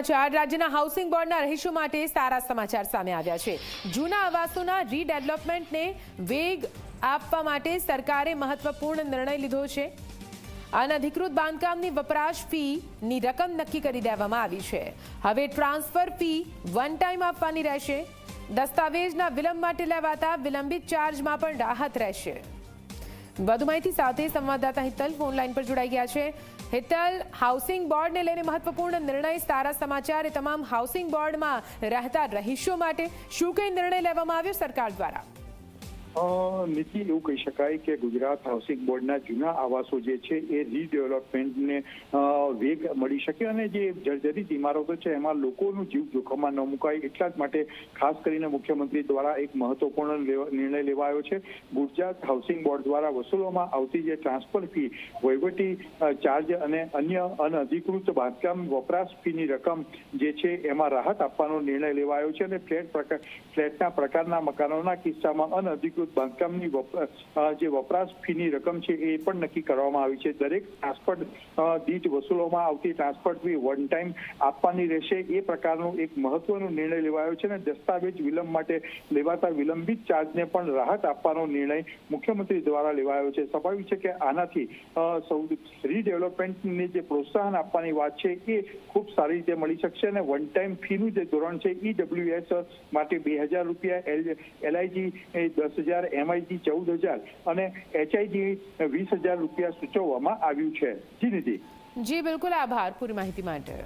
સમાચાર. રાજ્યના હાઉસિંગ બોર્ડના રહીશો માટે સારા સમાચાર સામે આવ્યા છે. જૂના આવાસોના રીડેવલપમેન્ટને વેગ આપવા માટે સરકારે મહત્વપૂર્ણ નિર્ણય લીધો છે. અનધિકૃત બાંધકામની વપરાશ ફીની રકમ નક્કી કરી દેવામાં આવી છે. હવે ટ્રાન્સફર ફી વન ટાઈમ આપવાની રહેશે. દસ્તાવેજના વિલંબ માટે લેવાતા વિલંબિત ચાર્જમાં પણ રાહત રહેશે. વધુ માહિતી સાથે સંવાદદાતા હિતલ ફોન લાઈન પર જોડાઈ ગયા છે. હિતલ હાઉસિંગ બોર્ડને લઈને મહત્વપૂર્ણ નિર્ણય સારા સમાચાર એ તમામ હાઉસિંગ બોર્ડમાં રહેતા રહીશો માટે શું કઈ નિર્ણય લેવામાં આવ્યો સરકાર દ્વારા? નીતિ એવું કહી શકાય કે ગુજરાત હાઉસિંગ બોર્ડના જૂના આવાસો જે છે એ રીડેવલપમેન્ટને વેગ મળી શકે અને જે જર્જરિત ઇમારતો છે એમાં લોકોનું જીવ જોખમમાં ન મુકાય. એટલા જ માટે ખાસ કરીને મુખ્યમંત્રી દ્વારા એક મહત્વપૂર્ણ નિર્ણય લેવાયો છે. ગુજરાત હાઉસિંગ બોર્ડ દ્વારા વસૂલવામાં આવતી જે ટ્રાન્સફર ફી, વહીવટી ચાર્જ અને અન્ય અનઅધિકૃત બાંધકામ વપરાશ ફીની રકમ જે છે એમાં રાહત આપવાનો નિર્ણય લેવાયો છે અને ફ્લેટ પ્રકાર, ફ્લેટના પ્રકારના મકાનોના કિસ્સામાં અનઅધિકૃત બાંધકામની જે વપરાશ ફીની રકમ છે એ પણ નક્કી કરવામાં આવી છે. દરેક ટ્રાન્સપોર્ટ દીઠ વસૂલવામાં આવતી ટ્રાન્સપોર્ટ ફી વન ટાઈમ આપવાની રહેશે. એ પ્રકારનો એક મહત્વનો નિર્ણય લેવાયો છે અને દસ્તાવેજ વિલંબ માટે લેવાતા વિલંબિત ચાર્જને પણ રાહત આપવાનો નિર્ણય મુખ્યમંત્રી દ્વારા લેવાયો છે. સ્વાભાવિક છે કે આનાથી સૌ, રીડેવલપમેન્ટને જે પ્રોત્સાહન આપવાની વાત છે એ ખૂબ સારી રીતે મળી શકશે અને વન ટાઈમ ફીનું જે ધોરણ છે ઈડબ્લ્યુએસ માટે બે હજાર રૂપિયા એલઆઈજી દસ હજાર એમઆઈટી ચૌદ હજાર અને એચઆઈટી વીસ હજાર રૂપિયા સૂચવવામાં આવ્યું છે. જી નિધિ. જી, બિલકુલ આભાર. પૂરી માહિતી માટે.